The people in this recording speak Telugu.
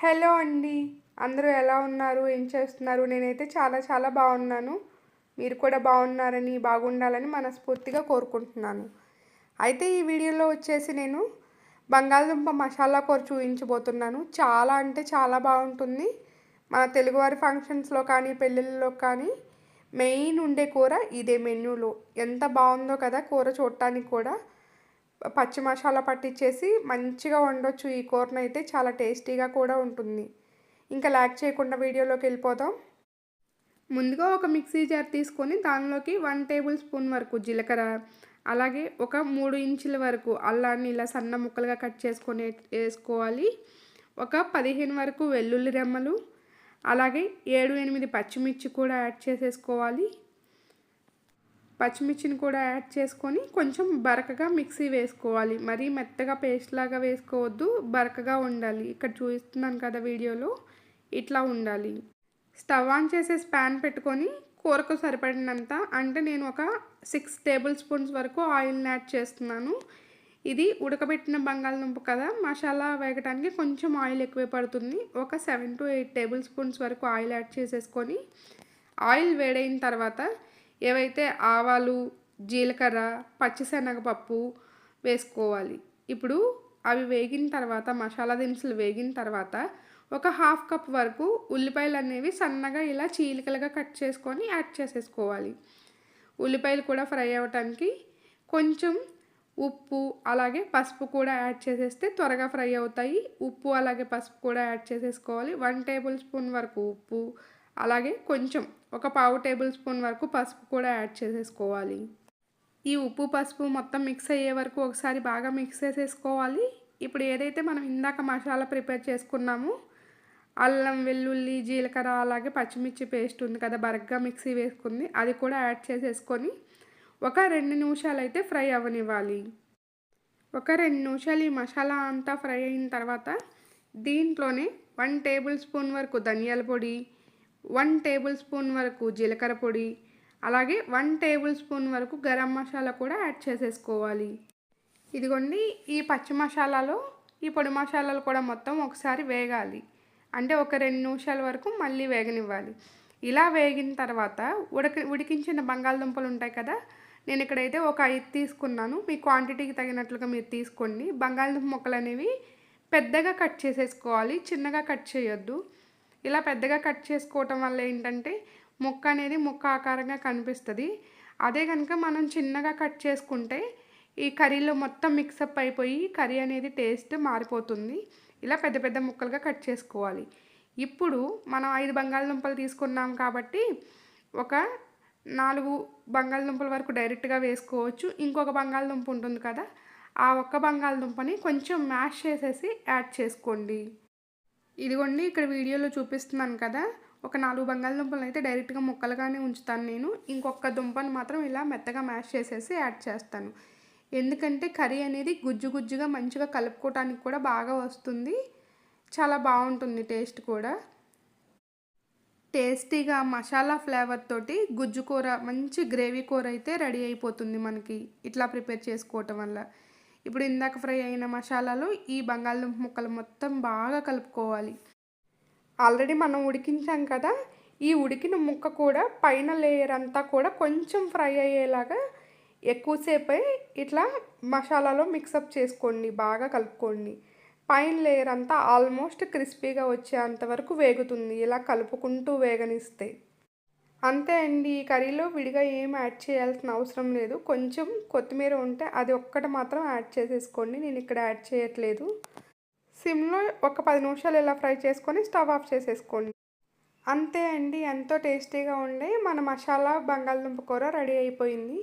హలో అండి. అందరూ ఎలా ఉన్నారు? ఏం చేస్తున్నారు? నేనైతే చాలా చాలా బాగున్నాను. మీరు కూడా బాగున్నారని బాగుండాలని మనస్ఫూర్తిగా కోరుకుంటున్నాను. అయితే ఈ వీడియోలో వచ్చేసి నేను బంగాళదుంప మసాలా కూర చూపించబోతున్నాను చాలా అంటే చాలా బాగుంటుంది. మన తెలుగువారి ఫంక్షన్స్లో కానీ పెళ్ళిళ్ళలో కానీ మెయిన్ ఉండే కూర ఇదే మెన్యూలో ఎంత బాగుందో కదా కూర చూడటానికి కూడా. పచ్చి మసాలా పట్టించేసి మంచిగా వండొచ్చు ఈ కూరను అయితే చాలా టేస్టీగా కూడా ఉంటుంది. ఇంకా లాక్ చేయకుండా వీడియోలోకి వెళ్ళిపోదాం. ముందుగా ఒక మిక్సీ జార్ తీసుకొని దానిలోకి వన్ టేబుల్ స్పూన్ వరకు జీలకర్ర అలాగే ఒక మూడు ఇంచుల వరకు అల్లాన్ని ఇలా సన్న ముక్కలుగా కట్ చేసుకొని వేసుకోవాలి. ఒక పదిహేను వరకు వెల్లుల్లి రెమ్మలు అలాగే ఏడు ఎనిమిది పచ్చిమిర్చి కూడా యాడ్ చేసేసుకోవాలి. పచ్చిమిర్చిని కూడా యాడ్ చేసుకొని కొంచెం బరకగా మిక్సీ వేసుకోవాలి. మరీ మెత్తగా పేస్ట్ లాగా వేసుకోవద్దు బరకగా ఉండాలి. ఇక్కడ చూపిస్తున్నాను కదా వీడియోలో ఇట్లా ఉండాలి. స్టవ్ ఆన్ చేసేసి ప్యాన్ పెట్టుకొని కూరకు సరిపడినంత అంటే నేను ఒక సిక్స్ టేబుల్ స్పూన్స్ వరకు ఆయిల్ని యాడ్ చేస్తున్నాను. ఇది ఉడకబెట్టిన బంగాళదుంప కదా మసాలా వేగటానికి కొంచెం ఆయిల్ ఎక్కువ పడుతుంది. ఒక seven to eight table spoons వరకు ఆయిల్ యాడ్ చేసేసుకొని ఆయిల్ వేడైన తర్వాత ఏవైతే ఆవాలు జీలకర్ర పచ్చిశనగపప్పు వేసుకోవాలి. ఇప్పుడు అవి వేగిన తర్వాత మసాలా దినుసులు వేగిన తర్వాత ఒక హాఫ్ కప్ వరకు ఉల్లిపాయలు అనేవి సన్నగా ఇలా చీలికలుగా కట్ చేసుకొని యాడ్ చేసేసుకోవాలి. ఉల్లిపాయలు కూడా ఫ్రై అవ్వటానికి కొంచెం ఉప్పు అలాగే పసుపు కూడా యాడ్ చేసేస్తే త్వరగా ఫ్రై అవుతాయి. ఉప్పు అలాగే పసుపు కూడా యాడ్ చేసేసుకోవాలి. వన్ టేబుల్ స్పూన్ వరకు ఉప్పు అలాగే కొంచెం ఒక పావు టేబుల్ స్పూన్ వరకు పసుపు కూడా యాడ్ చేసేసుకోవాలి. ఈ ఉప్పు పసుపు మొత్తం మిక్స్ అయ్యే వరకు ఒకసారి బాగా మిక్స్ చేసేసుకోవాలి. ఇప్పుడు ఏదైతే మనం ఇందాక మసాలా ప్రిపేర్ చేసుకున్నామో అల్లం వెల్లుల్లి జీలకర్ర అలాగే పచ్చిమిర్చి పేస్ట్ ఉంది కదా బరగ్గా మిక్సీ వేసుకుంది అది కూడా యాడ్ చేసేసుకొని ఒక రెండు నిమిషాలు అయితే ఫ్రై అవ్వనివ్వాలి. ఒక రెండు నిమిషాలు ఈ మసాలా అంతా ఫ్రై అయిన తర్వాత దీంట్లోనే వన్ టేబుల్ స్పూన్ వరకు ధనియాల పొడి వన్ టేబుల్ స్పూన్ వరకు జీలకర్ర పొడి అలాగే వన్ టేబుల్ స్పూన్ వరకు గరం మసాలా కూడా యాడ్ చేసేసుకోవాలి. ఇదిగోండి ఈ పచ్చి మసాలాలో ఈ పొడి మసాలాలు కూడా మొత్తం ఒకసారి వేగాలి. అంటే ఒక రెండు నిమిషాల వరకు మళ్ళీ వేగనివ్వాలి. ఇలా వేగిన తర్వాత ఉడక ఉడికించిన బంగాళదుంపలు ఉంటాయి కదా నేను ఇక్కడైతే ఒక ఐదు తీసుకున్నాను. మీ క్వాంటిటీకి తగినట్లుగా మీరు తీసుకోండి. బంగాళదుంప ముక్కలు అనేవి పెద్దగా కట్ చేసేసుకోవాలి చిన్నగా కట్ చేయొద్దు. ఇలా పెద్దగా కట్ చేసుకోవటం వల్ల ఏంటంటే ముక్క అనేది ముక్క ఆకారంగా కనిపిస్తుంది. అదే కనుక మనం చిన్నగా కట్ చేసుకుంటే ఈ కర్రీలో మొత్తం మిక్సప్ అయిపోయి కర్రీ అనేది టేస్ట్ మారిపోతుంది. ఇలా పెద్ద పెద్ద ముక్కలుగా కట్ చేసుకోవాలి. ఇప్పుడు మనం ఐదు బంగాళదుంపలు తీసుకున్నాం కాబట్టి ఒక నాలుగు బంగాళదుంపల వరకు డైరెక్ట్గా వేసుకోవచ్చు. ఇంకొక బంగాళదుంప ఉంటుంది కదా ఆ ఒక్క బంగాళదుంపని కొంచెం మ్యాష్ చేసేసి యాడ్ చేసుకోండి. ఇదిగోండి ఇక్కడ వీడియోలో చూపిస్తున్నాను కదా. ఒక నాలుగు బంగాళదుంపలు అయితే డైరెక్ట్గా ముక్కలుగానే ఉంచుతాను నేను. ఇంకొక దుంపను మాత్రం ఇలా మెత్తగా మ్యాష్ చేసేసి యాడ్ చేస్తాను. ఎందుకంటే కర్రీ అనేది గుజ్జు గుజ్జుగా మంచిగా కలుపుకోవటానికి కూడా బాగా వస్తుంది. చాలా బాగుంటుంది టేస్ట్ కూడా. టేస్టీగా మసాలా ఫ్లేవర్ తోటి గుజ్జు కూర మంచి గ్రేవీ కూర అయితే రెడీ అయిపోతుంది మనకి. ఇట్లా ప్రిపేర్ చేసుకోవటం వల్ల. ఇప్పుడు ఇందాక ఫ్రై అయిన మసాలాలు ఈ బంగాళదుంప ముక్కలు మొత్తం బాగా కలుపుకోవాలి. ఆల్రెడీ మనం ఉడికించాం కదా ఈ ఉడికిన ముక్క కూడా పైన లేయర్ అంతా కూడా కొంచెం ఫ్రై అయ్యేలాగా ఎక్కువసేపు ఇట్లా మసాలాలో మిక్సప్ చేసుకోండి బాగా కలుపుకోండి. పైన లేయర్ అంతా ఆల్మోస్ట్ క్రిస్పీగా వచ్చేంత వరకు వేగుతుంది ఇలా కలుపుకుంటూ వేగనిస్తే. అంతే అండి. ఈ కర్రీలో విడిగా ఏం యాడ్ చేయాల్సిన అవసరం లేదు. కొంచెం కొత్తిమీర ఉంటే అది ఒక్కటి మాత్రం యాడ్ చేసేసుకోండి. నేను ఇక్కడ యాడ్ చేయట్లేదు. సిమ్లో ఒక పది నిమిషాలు ఇలా ఫ్రై చేసుకొని స్టవ్ ఆఫ్ చేసేసుకోండి. అంతే అండి. ఎంతో టేస్టీగా ఉండే మన మసాలా బంగాళదుంప కూర రెడీ అయిపోయింది.